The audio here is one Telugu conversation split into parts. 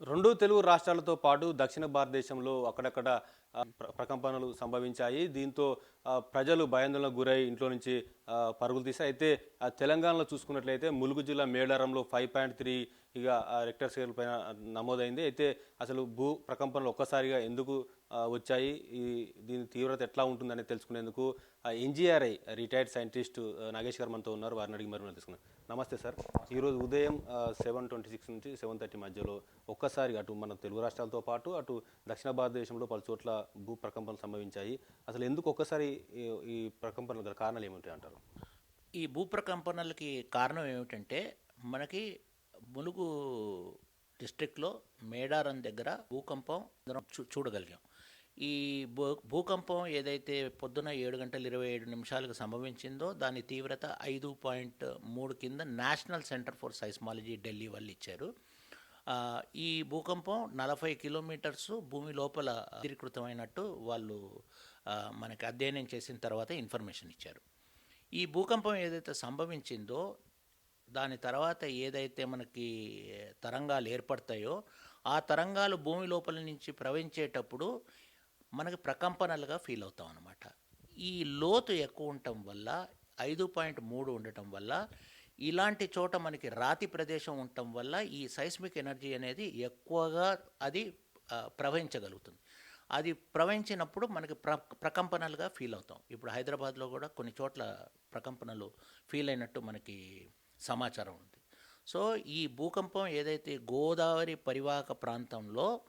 రెండు తెలుగు రాష్ట్రాలతో పాటు దక్షిణ భారతదేశంలో అక్కడక్కడ ప్ర- ప్రకంపనలు సంభవించాయి. దీంతో ప్రజలు భయాందోళనకు గురై ఇంట్లో నుంచి పరుగులు తీశారు అయితే ఆ, తెలంగాణలో చూసుకున్నట్లయితే ములుగు జిల్లా మేడారంలో ఫైవ్ పాయింట్ త్రీ ఇక రెక్టర్ స్కేల్ పైన నమోదైంది. అయితే అసలు భూ ప్రకంపనలు ఒక్కసారిగా ఎందుకు వచ్చాయి. ఈ దీని తీవ్రత ఎట్లా ఉంటుందని తెలుసుకునేందుకు ఎన్జిఆర్ఐ రిటైర్డ్ సైంటిస్ట్ నాగేష్ గారు మనతో ఉన్నారు. వారిని అడిగి మరి తెలుసుకున్నాం నమస్తే సార్. ఈరోజు ఉదయం సెవెన్ ట్వంటీ సిక్స్ నుంచి సెవెన్ థర్టీ మధ్యలో ఒక్కసారి అటు మన తెలుగు రాష్ట్రాలతో పాటు అటు దక్షిణ భారతదేశంలో పలు చోట్ల భూ ప్రకంపనలు సంభవించాయి. అసలు ఎందుకు ఒక్కసారి ఈ- ప్రకంపనలు గల కారణాలు ఏమిటి అంటారు? ఈ భూ ప్రకంపనలకి కారణం ఏమిటంటే మనకి ములుగు డిస్ట్రిక్ట్లో మేడారం దగ్గర భూకంపం చూ చూడగలిగాం. ఈ భూ భూకంపం ఏదైతే పొద్దున ఏడు గంటల ఇరవై ఏడు నిమిషాలకు సంభవించిందో దాని తీవ్రత ఐదు పాయింట్ మూడు కింద National Centre for Seismology Delhi వాళ్ళు ఇచ్చారు. ఈ భూకంపం నలభై కిలోమీటర్స్ భూమి లోపల స్థిరీకృతమైనట్టు వాళ్ళు మనకి అధ్యయనం చేసిన తర్వాత ఇన్ఫర్మేషన్ ఇచ్చారు. ఈ భూకంపం ఏదైతే సంభవించిందో దాని తర్వాత ఏదైతే మనకి తరంగాలు ఏర్పడతాయో ఆ తరంగాలు భూమి లోపల నుంచి ప్రవహించేటప్పుడు మనకి ప్రకంపనలుగా ఫీల్ అవుతాం అన్నమాట. ఈ లోతు ఎక్కువ ఉండటం వల్ల ఐదు పాయింట్ మూడు ఉండటం వల్ల ఇలాంటి చోట మనకి రాతి ప్రదేశం ఉండటం వల్ల ఈ సైస్మిక్ ఎనర్జీ అనేది ఎక్కువగా అది ప్రవహించగలుగుతుంది. అది ప్రవహించినప్పుడు మనకి ప్ర ప్రకంపనలుగా ఫీల్ అవుతాం. ఇప్పుడు హైదరాబాద్లో కూడా కొన్ని చోట్ల ప్రకంపనలు ఫీల్ అయినట్టు మనకి సమాచారం ఉంది. సో ఈ భూకంపం ఏదైతే గోదావరి పరివాహక ప్రాంతంలో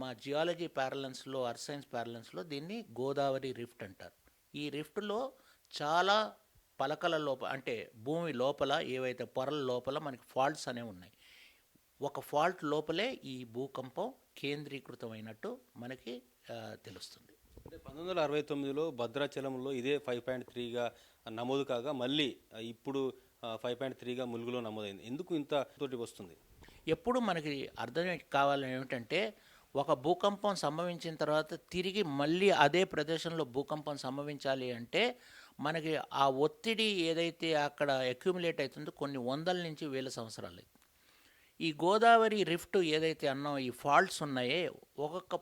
మా జియాలజీ ప్యారలెన్స్లో అర్త్ సైన్స్ ప్యారలెన్స్లో దీన్ని గోదావరి రిఫ్ట్ అంటారు. ఈ రిఫ్ట్లో చాలా పలకల లోపల అంటే భూమి లోపల ఏవైతే పొరల లోపల మనకి ఫాల్ట్స్ అనేవి ఉన్నాయి. ఒక ఫాల్ట్ లోపలే ఈ భూకంపం కేంద్రీకృతమైనట్టు మనకి తెలుస్తుంది. అంటే పంతొమ్మిది వందల అరవై తొమ్మిదిలో భద్రాచలంలో ఇదే ఫైవ్ పాయింట్ త్రీగా నమోదు కాగా మళ్ళీ ఇప్పుడు ఫైవ్ పాయింట్ త్రీగా ములుగులో నమోదైంది. ఎందుకు ఇంత తోటి వస్తుంది? ఎప్పుడు మనకి అర్థం కావాలని ఏమిటంటే ఒక భూకంపం సంభవించిన తర్వాత తిరిగి మళ్ళీ అదే ప్రదేశంలో భూకంపం సంభవించాలి అంటే మనకి ఆ ఒత్తిడి ఏదైతే అక్కడ అక్యుములేట్ అవుతుందో కొన్ని వందల నుంచి వేల సంవత్సరాలు ఈ గోదావరి రిఫ్ట్ ఏదైతే అన్నాం ఈ ఫాల్ట్స్ ఉన్నాయే ఒక్కొక్క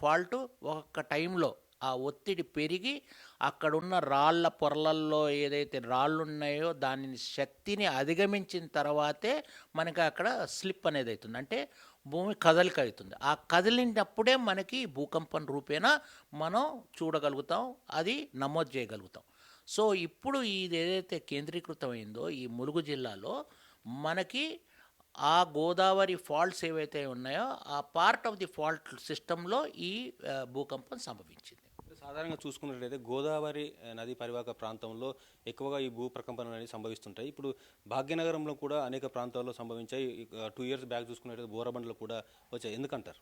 ఫాల్ట్ ఒక్కొక్క టైంలో ఆ ఒత్తిడి పెరిగి అక్కడున్న రాళ్ళ పొరలల్లో ఏదైతే రాళ్ళు ఉన్నాయో దానిని శక్తిని అధిగమించిన తర్వాతే మనకి అక్కడ స్లిప్ అనేది అవుతుంది. అంటే భూమి కదలిక అవుతుంది. ఆ కదిలినప్పుడే మనకి భూకంపం రూపేణా మనం చూడగలుగుతాం అది నమోదు చేయగలుగుతాం. సో ఇప్పుడు ఇది ఏదైతే కేంద్రీకృతమైందో ఈ ములుగు జిల్లాలో మనకి ఆ గోదావరి ఫాల్ట్స్ ఏవైతే ఉన్నాయో ఆ పార్ట్ ఆఫ్ ది ఫాల్ట్ సిస్టంలో ఈ భూకంపం సంభవించింది. సాధారణంగా చూసుకున్నట్లయితే గోదావరి నది పరివాహక ప్రాంతంలో ఎక్కువగా ఈ భూ ప్రకంపనలు అనేవి సంభవిస్తుంటాయి. ఇప్పుడు భాగ్యనగరంలో కూడా అనేక ప్రాంతాల్లో సంభవించాయి. టూ ఇయర్స్ బ్యాక్ చూసుకున్నట్లయితే బోరబండలో కూడా వచ్చాయి. ఎందుకంటారు?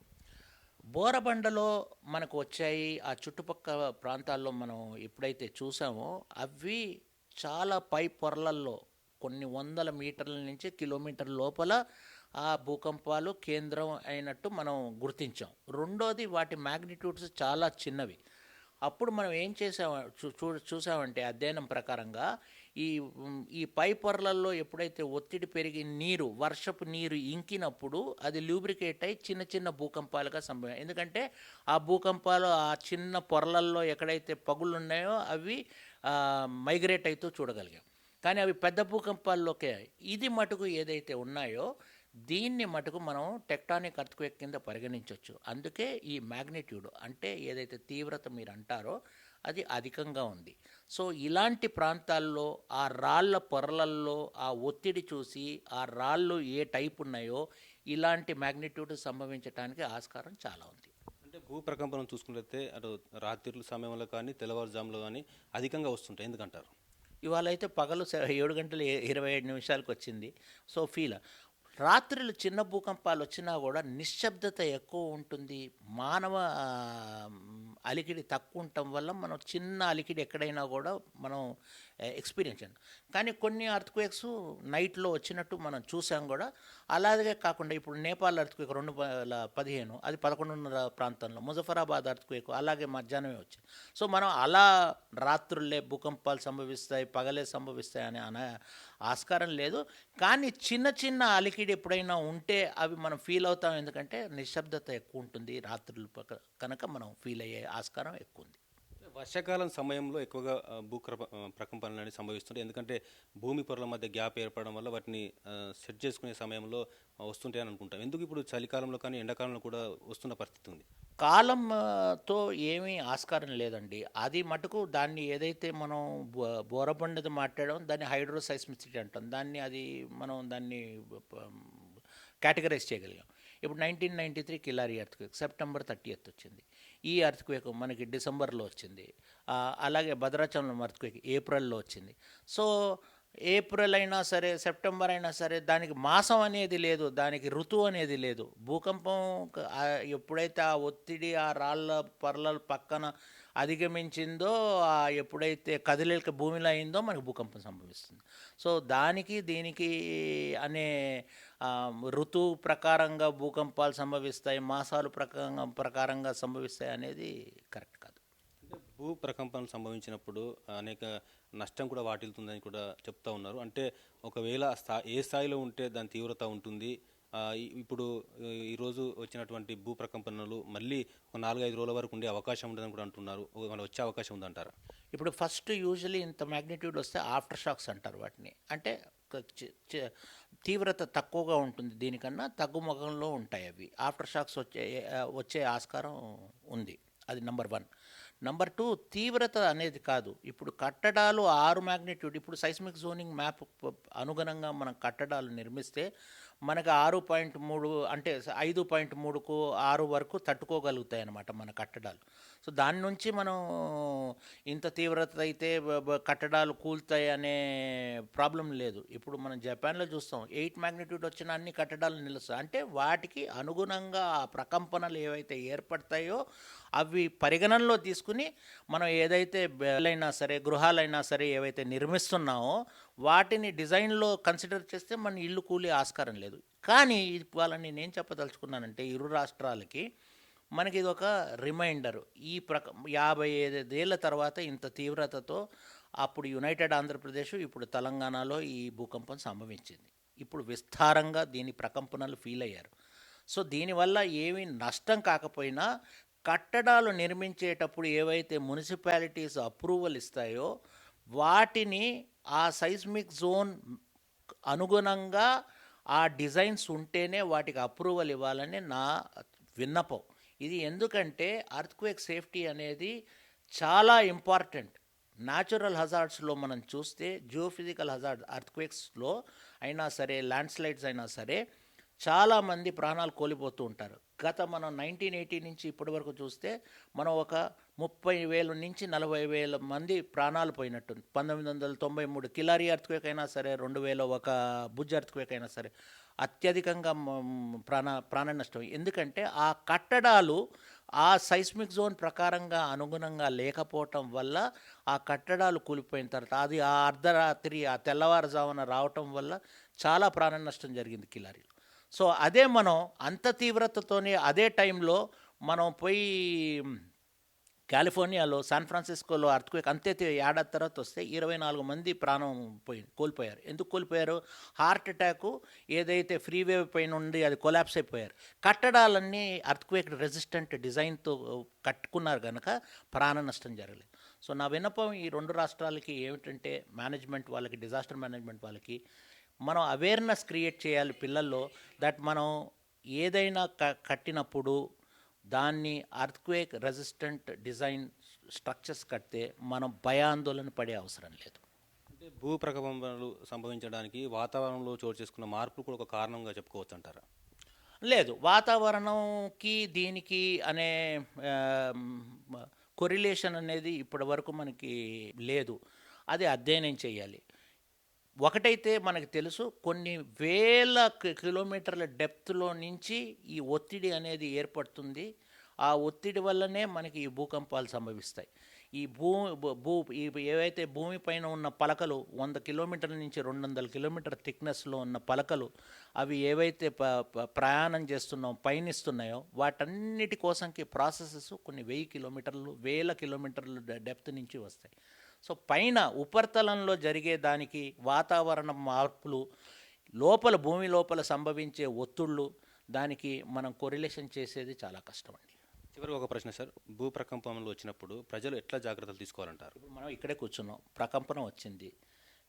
బోరబండలో మనకు వచ్చాయి. ఆ చుట్టుపక్కల ప్రాంతాల్లో మనం ఎప్పుడైతే చూసామో అవి చాలా పై పొరలల్లో కొన్ని వందల మీటర్ల నుంచి కిలోమీటర్ లోపల ఆ భూకంపాలు కేంద్రం అయినట్టు మనం గుర్తించాం. రెండోది వాటి మ్యాగ్నిట్యూడ్స్ చాలా చిన్నవి. అప్పుడు మనం ఏం చేసాం చూ చూ- చూసామంటే అధ్యయనం ప్రకారంగా ఈ ఈ పై పొరలలో ఎప్పుడైతే ఒత్తిడి పెరిగి నీరు వర్షపు నీరు ఇంకినప్పుడు అది లూబ్రికేట్ అయి చిన్న చిన్న భూకంపాలుగా సంభవం ఎందుకంటే ఆ భూకంపాలు ఆ చిన్న పొరలల్లో ఎక్కడైతే పగుళ్ళు ఉన్నాయో అవి మైగ్రేట్ అవుతూ చూడగలిగాం. కానీ అవి పెద్ద భూకంపాల్లోకే ఇది మటుకు ఏదైతే ఉన్నాయో దీన్ని మటుకు మనం టెక్టానిక్ అర్త్క్వేక్ కింద పరిగణించవచ్చు అందుకే ఈ మ్యాగ్నిట్యూడ్ అంటే ఏదైతే తీవ్రత మీరు అంటారో అది అధికంగా ఉంది. సో ఇలాంటి ప్రాంతాల్లో ఆ రాళ్ళ పొరలల్లో ఆ ఒత్తిడి చూసి ఆ రాళ్ళు ఏ టైప్ ఉన్నాయో ఇలాంటి మ్యాగ్నిట్యూడ్ సంభవించడానికి ఆస్కారం చాలా ఉంది. అంటే భూ ప్రకంపనం చూసుకున్నట్లయితే అటు రాత్రిల సమయంలో కానీ తెల్లవారుజాములో కానీ అధికంగా వస్తుంటాయి ఎందుకంటారు? ఇవాళ అయితే పగలు ఏడు గంటల ఇరవై ఏడు నిమిషాలకు వచ్చింది. సో ఫీల్ రాత్రులు చిన్న భూకంపాలు వచ్చినా కూడా నిశ్శబ్దత ఎక్కువ ఉంటుంది. మానవ అలికిడి తక్కువ ఉండటం వల్ల మనం చిన్న అలికిడి ఎక్కడైనా కూడా మనం ఎక్స్పీరియన్స్ కానీ కొన్ని అర్త్క్వేక్స్ నైట్లో వచ్చినట్టు మనం చూసాం కూడా. అలాగే కాకుండా ఇప్పుడు నేపాల్ అర్త్క్వేక్ రెండు వేల పదిహేను అది పదకొండున్నర ప్రాంతంలో ముజఫరాబాద్ అర్త్క్వేక్ అలాగే మధ్యాహ్నమే వచ్చింది. సో మనం అలా రాత్రులే భూకంపాలు సంభవిస్తాయి పగలే సంభవిస్తాయి అనే అనే ఆస్కారం లేదు. కానీ చిన్న చిన్న అలికిడి ఎప్పుడైనా ఉంటే అవి మనం ఫీల్ అవుతాం. ఎందుకంటే నిశ్శబ్దత ఎక్కువ ఉంటుంది రాత్రులు కనుక మనం ఫీల్ అయ్యే ఆస్కారం ఎక్కువ ఉంది. వర్షాకాలం సమయంలో ఎక్కువగా భూక్ర భూ ప్రకంపనలు అనేవి సంభవిస్తుంటాయి. ఎందుకంటే భూమి పొరల మధ్య గ్యాప్ ఏర్పడడం వల్ల వాటిని సెట్ చేసుకునే సమయంలో వస్తుంటాయని అనుకుంటాం. ఎందుకు ఇప్పుడు చలికాలంలో కానీ ఎండాకాలంలో కూడా వస్తున్న పరిస్థితి ఉంది? కాలం తో ఏమీ ఆస్కారం లేదండి. అది మటుకు దాన్ని ఏదైతే మనం బో- బోరబండది మాట్లాడడం దాన్ని హైడ్రోసైస్మిసిటీ అంటాం. దాన్ని అది మనం దాన్ని కేటగరైజ్ చేయగలిగాం. ఇప్పుడు nineteen ninety three Killari earthquake September thirty వచ్చింది. ఈ ఎర్త్క్వేక్ మనకి డిసెంబర్లో వచ్చింది. అలాగే భద్రాచలం ఎర్త్క్వేక్ ఏప్రిల్లో వచ్చింది. సో ఏప్రిల్ అయినా సరే సెప్టెంబర్ అయినా సరే దానికి మాసం అనేది లేదు దానికి ఋతువు అనేది లేదు. భూకంపం ఎప్పుడైతే ఆ ఒత్తిడి ఆ రాళ్ళ పర్ల పక్కన అధిగమించిందో ఎప్పుడైతే కదిలేక భూమిలో అయిందో మనకి భూకంపం సంభవిస్తుంది. సో దానికి దీనికి అనే ఋతు ఋతువు ప్రకారంగా భూకంపాలు సంభవిస్తాయి మాసాలు ప్రకారంగా ప్రకారంగా సంభవిస్తాయి అనేది కరెక్ట్ కాదు. అంటే భూ ప్రకంపనలు సంభవించినప్పుడు అనేక నష్టం కూడా వాటిల్తుందని కూడా చెప్తా ఉన్నారు. అంటే ఒకవేళ స్థా ఏ స్థాయిలో ఉంటే దాని తీవ్రత ఉంటుంది ఇప్పుడు ఈరోజు వచ్చినటువంటి భూ ప్రకంపనలు మళ్ళీ ఒక నాలుగైదు రోజుల వరకు ఉండే అవకాశం ఉండదని కూడా అంటున్నారు. మళ్ళీ వచ్చే అవకాశం ఉందంటారా? ఇప్పుడు ఫస్ట్ యూజువలీ ఇంత మ్యాగ్నిట్యూడ్ వస్తే ఆఫ్టర్ షాక్స్ అంటారు వాటిని. అంటే తీవ్రత తక్కువగా ఉంటుంది దీనికన్నా తగ్గుముఖంలో ఉంటాయి అవి. ఆఫ్టర్ షాక్స్ వచ్చే వచ్చే ఆస్కారం ఉంది. అది నంబర్ వన్. నంబర్ టూ తీవ్రత అనేది కాదు. ఇప్పుడు కట్టడాలు ఆరు మ్యాగ్నిట్యూడ్ ఇప్పుడు సైస్మిక్ జోనింగ్ మ్యాప్ అనుగుణంగా మనం కట్టడాలు నిర్మిస్తే మనకు ఆరు పాయింట్ మూడు అంటే ఐదు పాయింట్ మూడుకు ఆరు వరకు తట్టుకోగలుగుతాయి అన్నమాట మన కట్టడాలు. సో దాని నుంచి మనం ఇంత తీవ్రత అయితే కట్టడాలు కూలుతాయి అనే ప్రాబ్లం లేదు. ఇప్పుడు మనం జపాన్లో చూస్తాం ఎయిట్ మ్యాగ్నిట్యూడ్ వచ్చిన అన్ని కట్టడాలు నిలుస్తాయి అంటే వాటికి అనుగుణంగా ప్రకంపనలు ఏవైతే ఏర్పడతాయో అవి పరిగణనలో తీసుకుని మనం ఏదైతే బెలైనా సరే గృహాలైనా సరే ఏవైతే నిర్మిస్తున్నామో వాటిని డిజైన్లో కన్సిడర్ చేస్తే మన ఇల్లు కూలే ఆస్కారం లేదు. కానీ వాళ్ళని నేను చెప్పదలుచుకున్నానంటే ఇరు రాష్ట్రాలకి మనకి ఇది ఒక రిమైండర్. ఈ ప్రక యాభై ఐదేళ్ళ తర్వాత ఇంత తీవ్రతతో అప్పుడు యునైటెడ్ ఆంధ్రప్రదేశ్ ఇప్పుడు తెలంగాణలో ఈ భూకంపం సంభవించింది. ఇప్పుడు విస్తారంగా దీని ప్రకంపనలు ఫీల్ అయ్యారు. సో దీనివల్ల ఏమీ నష్టం కాకపోయినా కట్టడాలు నిర్మించేటప్పుడు ఏవైతే మున్సిపాలిటీస్ అప్రూవల్ ఇస్తాయో వాటిని ఆ సైస్మిక్ జోన్ అనుగుణంగా ఆ డిజైన్స్ ఉంటేనే వాటికి అప్రూవల్ ఇవ్వాలని నా విన్నపం. ఇది ఎందుకంటే అర్త్క్వేక్ సేఫ్టీ అనేది చాలా ఇంపార్టెంట్ న్యాచురల్ హజార్డ్స్లో మనం చూస్తే జియోఫిజికల్ హజార్డ్ అర్త్క్వేక్స్లో అయినా సరే ల్యాండ్ స్లైడ్స్ అయినా సరే చాలామంది ప్రాణాలు కోల్పోతూ ఉంటారు. గత మనం నైన్టీన్ ఎయిటీ నుంచి ఇప్పటి వరకు చూస్తే మనం ఒక ముప్పై వేల నుంచి నలభై వేల మంది ప్రాణాలు పోయినట్టు పంతొమ్మిది వందల తొంభై మూడు కిలారి అర్త్క్వేక్ అయినా సరే రెండు వేల ఒక భుజ్ అర్త్క్వేక్ అయినా సరే అత్యధికంగా ప్రాణ ప్రాణ నష్టం. ఎందుకంటే ఆ కట్టడాలు ఆ సైస్మిక్ జోన్ ప్రకారంగా అనుగుణంగా లేకపోవటం వల్ల ఆ కట్టడాలు కూలిపోయిన తర్వాత అది ఆ అర్ధరాత్రి ఆ తెల్లవారుజామున రావటం వల్ల చాలా ప్రాణ నష్టం జరిగింది కిలారీలో. సో అదే మనం అంత తీవ్రతతోనే అదే టైంలో మనం పోయి కాలిఫోర్నియాలో శాన్ ఫ్రాన్సిస్కోలో అర్త్క్వేక్ అంతే ఏడాది తర్వాత వస్తే ఇరవై నాలుగు మంది ప్రాణం పోయి కోల్పోయారు. ఎందుకు కోల్పోయారు? హార్ట్ అటాక్ ఏదైతే ఫ్రీవే పైన ఉండి అది కొలాప్స్ అయిపోయారు. కట్టడాలన్నీ అర్త్క్వేక్ రెసిస్టెంట్ డిజైన్తో కట్టుకున్నారు కనుక ప్రాణ నష్టం జరగలేదు. సో నా విన్నపం ఈ రెండు రాష్ట్రాలకి ఏమిటంటే మేనేజ్మెంట్ వాళ్ళకి డిజాస్టర్ మేనేజ్మెంట్ వాళ్ళకి మనం అవేర్నెస్ క్రియేట్ చేయాలి పిల్లల్లో దట్ మనం ఏదైనా క కట్టినప్పుడు దాన్ని అర్త్క్వేక్ రెసిస్టెంట్ డిజైన్ స్ట్రక్చర్స్ కడితే మనం భయాందోళన పడే అవసరం లేదు. అంటే భూ ప్రకంపనలు సంభవించడానికి వాతావరణంలో చోటు చేసుకున్న మార్పులు కూడా ఒక కారణంగా చెప్పుకోవచ్చు అంటారా? లేదు. వాతావరణంకి దీనికి అనే కొరిలేషన్ అనేది ఇప్పటి వరకు మనకి లేదు. అది అధ్యయనం చేయాలి. ఒకటైతే మనకు తెలుసు కొన్ని వేల కిలోమీటర్ల డెప్త్లో నుంచి ఈ ఒత్తిడి అనేది ఏర్పడుతుంది. ఆ ఒత్తిడి వల్లనే మనకి ఈ భూకంపాలు సంభవిస్తాయి. ఈ భూ భూ- ఈ ఏవైతే భూమి పైన ఉన్న పలకలు వంద కిలోమీటర్ల నుంచి రెండు వందల కిలోమీటర్ థిక్నెస్లో ఉన్న పలకలు అవి ఏవైతే ప ప్రయాణం చేస్తున్నాం పయనిస్తున్నాయో వాటన్నిటి కోసంకి ప్రాసెసెస్ కొన్ని వెయ్యి కిలోమీటర్లు వేల కిలోమీటర్లు డెప్త్ నుంచి వస్తాయి. సో పైన ఉపరితలంలో జరిగే దానికి వాతావరణ మార్పులు లోపల భూమి లోపల సంభవించే ఒత్తిళ్ళు దానికి మనం కొరిలేషన్ చేసేది చాలా కష్టం అండి చివరికి ఒక ప్రశ్న సార్. భూ ప్రకంపనలు వచ్చినప్పుడు ప్రజలు ఎట్లా జాగ్రత్తలు తీసుకోవాలంటారు? మనం ఇక్కడే కూర్చున్నాం. ప్రకంపన వచ్చింది.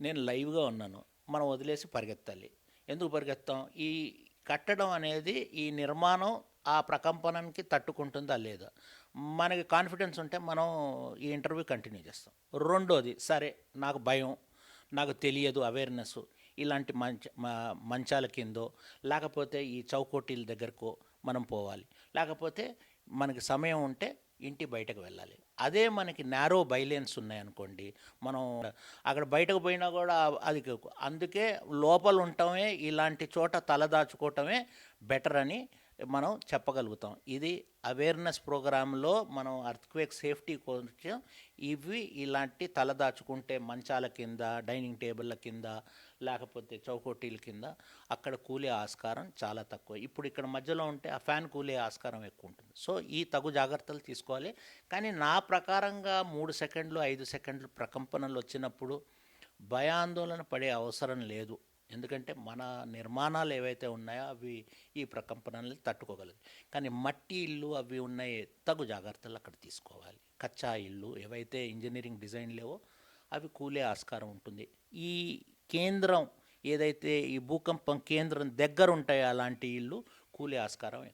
నేను లైవ్గా ఉన్నాను. మనం వదిలేసి పరిగెత్తాలి. ఎందుకు పరిగెత్తాం? ఈ కట్టడం అనేది ఈ నిర్మాణం ఆ ప్రకంపనకి తట్టుకుంటుందా లేదా? మనకి కాన్ఫిడెన్స్ ఉంటే మనం ఈ ఇంటర్వ్యూ కంటిన్యూ చేస్తాం. రెండోది సరే నాకు భయం నాకు తెలియదు అవేర్నెస్ ఇలాంటి మంచ మంచాల కిందో లేకపోతే ఈ చౌకోటీల దగ్గరకో మనం పోవాలి. లేకపోతే మనకి సమయం ఉంటే ఇంటి బయటకు వెళ్ళాలి. అదే మనకి నేరో బైలేన్స్ ఉన్నాయనుకోండి మనం అక్కడ బయటకు పోయినా కూడా అది అందుకే లోపల ఉండటమే ఇలాంటి చోట తలదాచుకోవటమే బెటర్ అని మనం చెప్పగలుగుతాం. ఇది అవేర్నెస్ ప్రోగ్రాంలో మనం అర్త్క్వేక్ సేఫ్టీ కొంచెం ఇవి ఇలాంటి తలదాచుకుంటే మంచాల కింద డైనింగ్ టేబుల్ల కింద లేకపోతే చౌకోటీల కింద అక్కడ కూలే ఆస్కారం చాలా తక్కువ. ఇప్పుడు ఇక్కడ మధ్యలో ఉంటే ఆ ఫ్యాన్ కూలే ఆస్కారం ఎక్కువ ఉంటుంది. సో ఈ తగు జాగ్రత్తలు తీసుకోవాలి. కానీ నా ప్రకారంగా మూడు సెకండ్లు ఐదు సెకండ్లు ప్రకంపనలు వచ్చినప్పుడు భయాందోళన పడే అవసరం లేదు. ఎందుకంటే మన నిర్మాణాలు ఏవైతే ఉన్నాయో అవి ఈ ప్రకంపనల్ని తట్టుకోగలదు. కానీ మట్టి ఇల్లు అవి ఉన్నాయి తగు జాగ్రత్తలు అక్కడ తీసుకోవాలి. కచ్చా ఇల్లు ఏవైతే ఇంజనీరింగ్ డిజైన్ లేవో అవి కూలే ఆస్కారం ఉంటుంది. ఈ కేంద్రం ఏదైతే ఈ భూకంపం కేంద్రం దగ్గర ఉంటాయో అలాంటి ఇల్లు కూలే ఆస్కారం